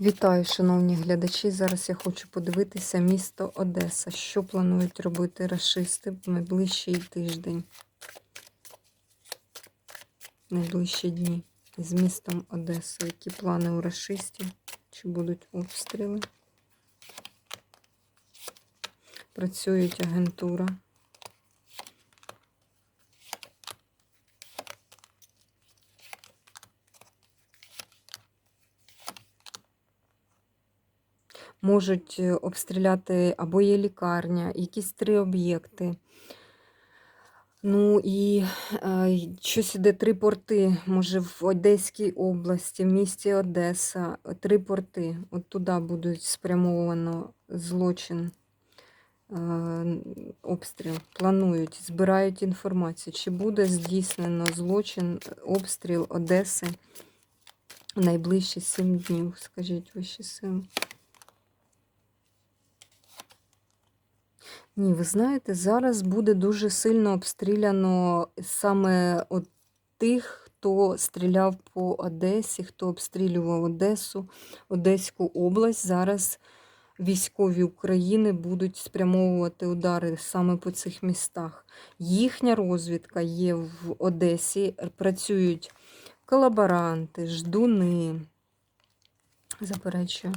Вітаю, шановні глядачі. Зараз я хочу подивитися місто Одеса. Що планують робити рашисти в найближчий тиждень, найближчі дні з містом Одеса. Які плани у рашистів? Чи будуть обстріли? Працюють агентура. Можуть е, обстріляти або є лікарня, якісь три об'єкти. Ну і е, щось іде три порти, може в Одеській області, в місті Одеса, три порти. От туди будуть спрямовано злочин, е, обстріл. Планують, збирають інформацію, чи буде здійснено злочин, обстріл Одеси найближчі сім днів. Скажіть вищі сили. Ні, ви знаєте, зараз буде дуже сильно обстріляно саме от тих, хто стріляв по Одесі, хто обстрілював Одесу, Одеську область. Зараз військові України будуть спрямовувати удари саме по цих містах. Їхня розвідка є в Одесі, працюють колаборанти, ждуни. Заперечую.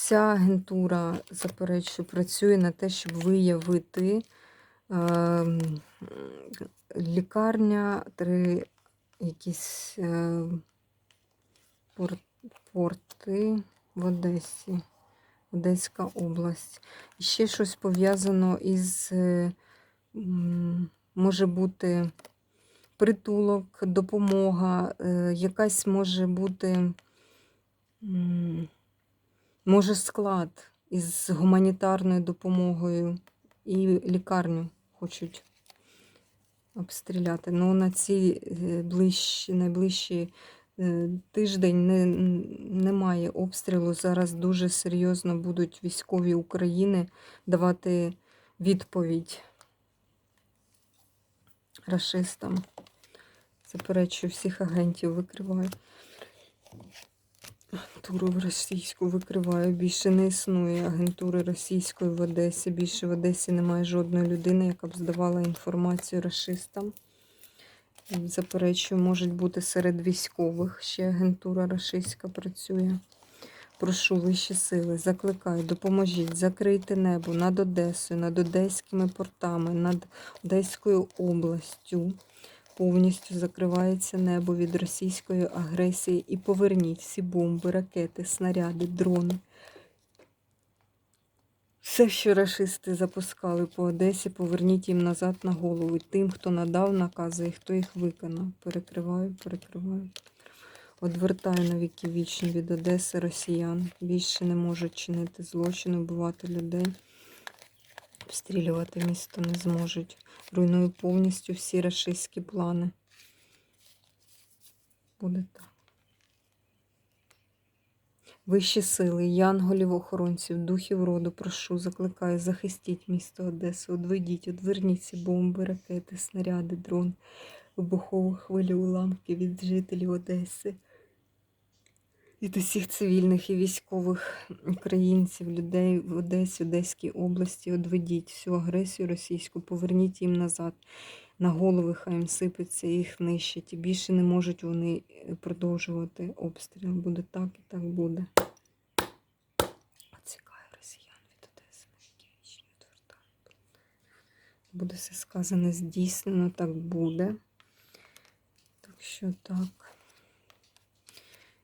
Вся агентура, заперечую, працює на те, щоб виявити е, лікарня, три якісь е, порти в Одесі, Одеська область. І ще щось пов'язано із, е, може бути, притулок, допомога, е, якась може бути. Може, склад із гуманітарною допомогою і лікарню хочуть обстріляти. Ну, на ці е, ближчі, найближчі е, тиждень не, немає обстрілу. Зараз дуже серйозно будуть військові України давати відповідь рашистам. Заперечую, всіх агентів викриваю. Агентуру російську викриваю. Більше не існує агентури російської в Одесі. Більше в Одесі немає жодної людини, яка б здавала інформацію расистам. Заперечую, можуть бути серед військових. Ще агентура рашистська працює. Прошу вищі сили, закликаю, допоможіть, закрийте небо над Одесою, над Одеськими портами, над Одеською областю повністю закривається небо від російської агресії і поверніть всі бомби, ракети, снаряди, дрони. Все, що рашисти запускали по Одесі, поверніть їм назад на голову. Тим, хто надав накази і хто їх виконав. Перекриваю, перекриваю. Одвертаю на віки вічні від Одеси росіян. Більше не можуть чинити злочин, убивати людей. Обстрілювати місто не зможуть. Руйную повністю всі рашистські плани. Буде так. Вищі сили, янголів, охоронців, духів роду, прошу, закликаю, захистіть місто Одесу, одведіть, одверніть бомби, ракети, снаряди, дрон, вибухову хвилю, уламки від жителів Одеси від усіх цивільних і військових українців, людей в Одесі, Одеській області. Одведіть всю агресію російську, поверніть їм назад. На голови хай їм сипеться, їх нищать. І більше не можуть вони е, продовжувати обстріл. Буде так і так буде. Оцікаю росіян від Одеси, вічні відвертають. Буде все сказане здійснено, так буде. Так що так.